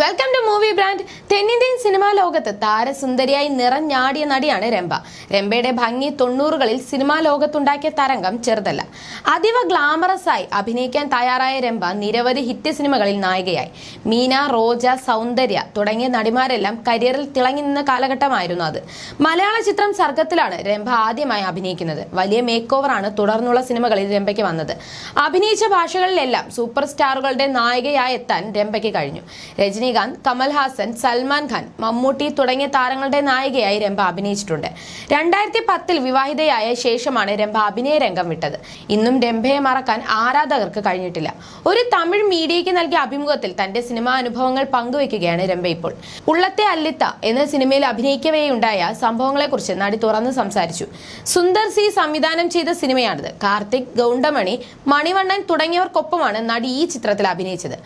Welcome to movie brand തെന്നിന്ത്യൻ cinema ലോകത്ത് താരസുന്ദരിയായി നിറഞ്ഞാടിയ നടിയാണ് രംഭ. രംഭയുടെ ഭംഗി തൊണ്ണൂറുകളിൽ സിനിമാ ലോകത്തുണ്ടാക്കിയ തരംഗം ചെറുതല്ല. അതീവ ഗ്ലാമറസ് ആയി അഭിനയിക്കാൻ തയ്യാറായ രംഭ നിരവധി ഹിറ്റ് സിനിമകളിൽ നായികയായി. മീന റോജ സൗന്ദര്യ തുടങ്ങിയ നടിമാരെല്ലാം കരിയറിൽ തിളങ്ങി നിന്ന കാലഘട്ടമായിരുന്നു അത്. മലയാള ചിത്രം സർഗത്തിലാണ് രംഭ ആദ്യമായി അഭിനയിക്കുന്നത്. വലിയ മേക്ക് ഓവറാണ് തുടർന്നുള്ള സിനിമകളിൽ രംഭയ്ക്ക് വന്നത്. അഭിനയിച്ച ഭാഷകളിലെല്ലാം സൂപ്പർ സ്റ്റാറുകളുടെ നായികയായി എത്താൻ രംഭയ്ക്ക് കഴിഞ്ഞു. രജനീകാന്ത് കമൽഹാസൻ സൽമാൻ ഖാൻ മമ്മൂട്ടി തുടങ്ങിയ താരങ്ങളുടെ നായികയായി രംഭ അഭിനയിച്ചിട്ടുണ്ട്. രണ്ടായിരത്തി പത്തിൽ വിവാഹിതയായ ശേഷമാണ് രംഭ അഭിനയ രംഗം വിട്ടത്. ഇന്നും രംഭയെ മറക്കാൻ ആരാധകർക്ക് കഴിഞ്ഞിട്ടില്ല. ഒരു തമിഴ് മീഡിയയ്ക്ക് നൽകിയ അഭിമുഖത്തിൽ തന്റെ സിനിമാ അനുഭവങ്ങൾ പങ്കുവയ്ക്കുകയാണ് രംഭ ഇപ്പോൾ. ഉള്ളത്തെ അല്ലിത്ത എന്ന സിനിമയിൽ അഭിനയിക്കവെയുണ്ടായ സംഭവങ്ങളെക്കുറിച്ച് നടി തുറന്ന് സംസാരിച്ചു. സുന്ദർ സി സംവിധാനം ചെയ്ത സിനിമയാണിത്. കാർത്തിക് ഗൗണ്ടമണി മണിവണ്ണൻ തുടങ്ങിയവർക്കൊപ്പമാണ് നടി ഈ ചിത്രത്തിൽ അഭിനയിച്ചത്.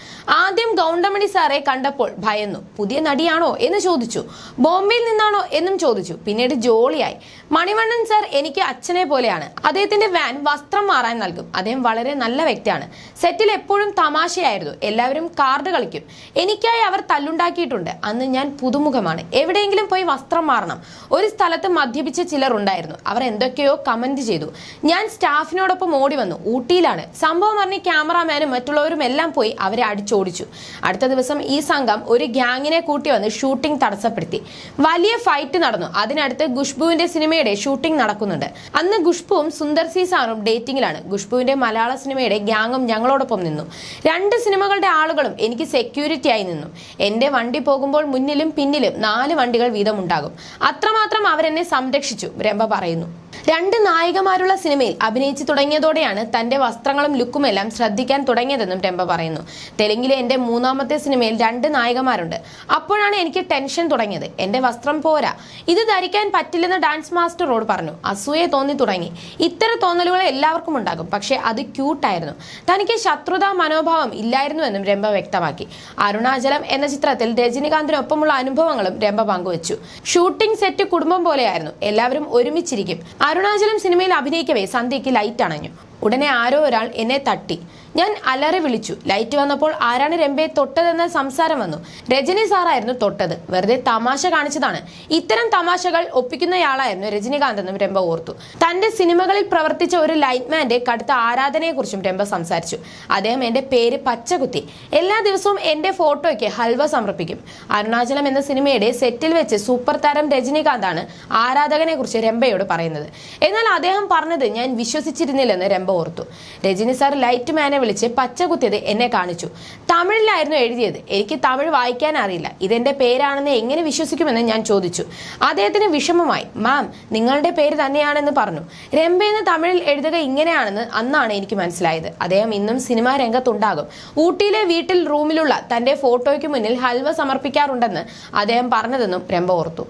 ആദ്യം ഗൗണ്ടമണി സാറെ കണ്ടപ്പോൾ ഭയന്നു പുതിയ നടിയാണോ? എന്ന് ചോദിച്ചു. ബോംബെയിൽ നിന്നാണോ? എന്നും ചോദിച്ചു. പിന്നീട് ജോളിയായി. മണിവണ്ണൻ സർ എനിക്ക് അച്ഛനെ പോലെയാണ്. അദ്ദേഹത്തിന്റെ വാൻ വസ്ത്രം മാറാൻ നൽകും. അദ്ദേഹം വളരെ നല്ല വ്യക്തിയാണ്. സെറ്റിൽ എപ്പോഴും തമാശയായിരുന്നു. എല്ലാവരും കാർഡ് കളിക്കും. എനിക്കായി അവർ തല്ലുണ്ടാക്കിയിട്ടുണ്ട്. അന്ന് ഞാൻ പുതുമുഖമാണ്. എവിടെയെങ്കിലും പോയി വസ്ത്രം മാറണം. ഒരു സ്ഥലത്ത് മദ്യപിച്ച ചിലർ ഉണ്ടായിരുന്നു. അവർ എന്തൊക്കെയോ കമന്റ് ചെയ്തു. ഞാൻ സ്റ്റാഫിനോടൊപ്പം ഓടി വന്നു. ഊട്ടിയിലാണ്. സംഭവം പറഞ്ഞ് ക്യാമറാമാനും മറ്റുള്ളവരും എല്ലാം പോയി അവരെ അടിച്ചോടിച്ചു. അടുത്ത ദിവസം ഈ സംഘം ഒരു ഗ്യാങ്ങിനെ കൂട്ടി വന്ന് ഷൂട്ടിംഗ് തടസ്സപ്പെടുത്തി. വലിയ ഫൈറ്റ് നടന്നു. അതിനടുത്ത് ഖുഷ്ബുവിന്റെ സിനിമയുടെ ഷൂട്ടിംഗ് നടക്കുന്നുണ്ട്. അന്ന് ഖുഷ്ബുവും സുന്ദർ സി സാറും ഡേറ്റിംഗിലാണ് ഖുഷ്ബുവിന്റെ മലയാള സിനിമയുടെ ഗ്യാങ്ങും ഞങ്ങളോടൊപ്പം നിന്നു. രണ്ട് സിനിമകളുടെ ആളുകളും എനിക്ക് സെക്യൂരിറ്റി ആയി നിന്നു. എന്റെ വണ്ടി പോകുമ്പോൾ മുന്നിലും പിന്നിലും നാല് വണ്ടികൾ വീതം ഉണ്ടാകും അത്രമാത്രം അവരെന്നെ സംരക്ഷിച്ചു രംഭ പറയുന്നു. രണ്ട് നായികമാരുള്ള സിനിമയിൽ അഭിനയിച്ചു തുടങ്ങിയതോടെയാണ് തന്റെ വസ്ത്രങ്ങളും ലുക്കുമെല്ലാം ശ്രദ്ധിക്കാൻ തുടങ്ങിയതെന്നും ടെമ്പ പറയുന്നു. തെലുങ്കിലെ എന്റെ മൂന്നാമത്തെ സിനിമയിൽ രണ്ട് നായികമാരുണ്ട്. അപ്പോഴാണ് എനിക്ക് ടെൻഷൻ തുടങ്ങിയത്. എന്റെ വസ്ത്രം പോരാ. ഇത് ധരിക്കാൻ പറ്റില്ലെന്ന് ഡാൻസ് മാസ്റ്ററോട് പറഞ്ഞു. അസൂയ തോന്നി തുടങ്ങി. ഇത്തരം തോന്നലുകൾ എല്ലാവർക്കും ഉണ്ടാകും. പക്ഷേ അത് ക്യൂട്ടായിരുന്നു. തനിക്ക് ശത്രുതാ മനോഭാവം ഇല്ലായിരുന്നുവെന്നും രംഭ വ്യക്തമാക്കി. അരുണാചലം എന്ന ചിത്രത്തിൽ രജനികാന്തിനൊപ്പമുള്ള അനുഭവങ്ങളും രംഭ പങ്കുവച്ചു. ഷൂട്ടിംഗ് സെറ്റ് കുടുംബം പോലെയായിരുന്നു. എല്ലാവരും ഒരുമിച്ചിരിക്കും. അരുണാചലം സിനിമയിൽ അഭിനയിക്കവേ സന്ധ്യയ്ക്ക് ലൈറ്റ് അണഞ്ഞു ഉടനെ ആരോ ഒരാൾ എന്നെ തട്ടി. ഞാൻ അലറി വിളിച്ചു. ലൈറ്റ് വന്നപ്പോൾ ആരാണ് രംഭയെ തൊട്ടതെന്ന് സംസാരം വന്നു. രജനി സാറായിരുന്നു തൊട്ടത്. വെറുതെ തമാശ കാണിച്ചതാണ്. ഇത്തരം തമാശകൾ ഒപ്പിക്കുന്നയാളായിരുന്നു രജനികാന്ത് എന്നും രംഭ ഓർത്തു. തന്റെ സിനിമകളിൽ പ്രവർത്തിച്ച ഒരു ലൈറ്റ്മാന്റെ കടുത്ത ആരാധനയെക്കുറിച്ചും രംഭ സംസാരിച്ചു. അദ്ദേഹം എന്റെ പേര് പച്ചകുത്തി. എല്ലാ ദിവസവും എന്റെ ഫോട്ടോയ്ക്ക് ഹൽവ സമർപ്പിക്കും. അരുണാചലം എന്ന സിനിമയുടെ സെറ്റിൽ വെച്ച് സൂപ്പർ താരം രജനികാന്താണ് ആരാധകനെ കുറിച്ച് രംഭയോട് പറയുന്നത്. എന്നാൽ അദ്ദേഹം പറഞ്ഞത് ഞാൻ വിശ്വസിച്ചിരുന്നില്ലെന്ന് രംഭ ഓർത്തു. രജനി സാർ ലൈറ്റ് മാനെ വിളിച്ച് പച്ച കുത്തിയത് എന്നെ കാണിച്ചു. തമിഴിലായിരുന്നു എഴുതിയത്. എനിക്ക് തമിഴ് വായിക്കാൻ അറിയില്ല. ഇതെന്റെ പേരാണെന്ന് എങ്ങനെ വിശ്വസിക്കുമെന്ന് ഞാൻ ചോദിച്ചു. അദ്ദേഹത്തിന് വിഷമമായി. മാം നിങ്ങളുടെ പേര് തന്നെയാണെന്ന് പറഞ്ഞു. രംഭ എന്ന് തമിഴിൽ എഴുതുക ഇങ്ങനെയാണെന്ന് അന്നാണ് എനിക്ക് മനസ്സിലായത്. അദ്ദേഹം ഇന്നും സിനിമാ രംഗത്തുണ്ടാകും. ഊട്ടിയിലെ വീട്ടിൽ റൂമിലുള്ള തന്റെ ഫോട്ടോയ്ക്ക് മുന്നിൽ ഹൽവ സമർപ്പിക്കാറുണ്ടെന്ന് അദ്ദേഹം പറഞ്ഞതെന്നും രംഭ ഓർത്തു.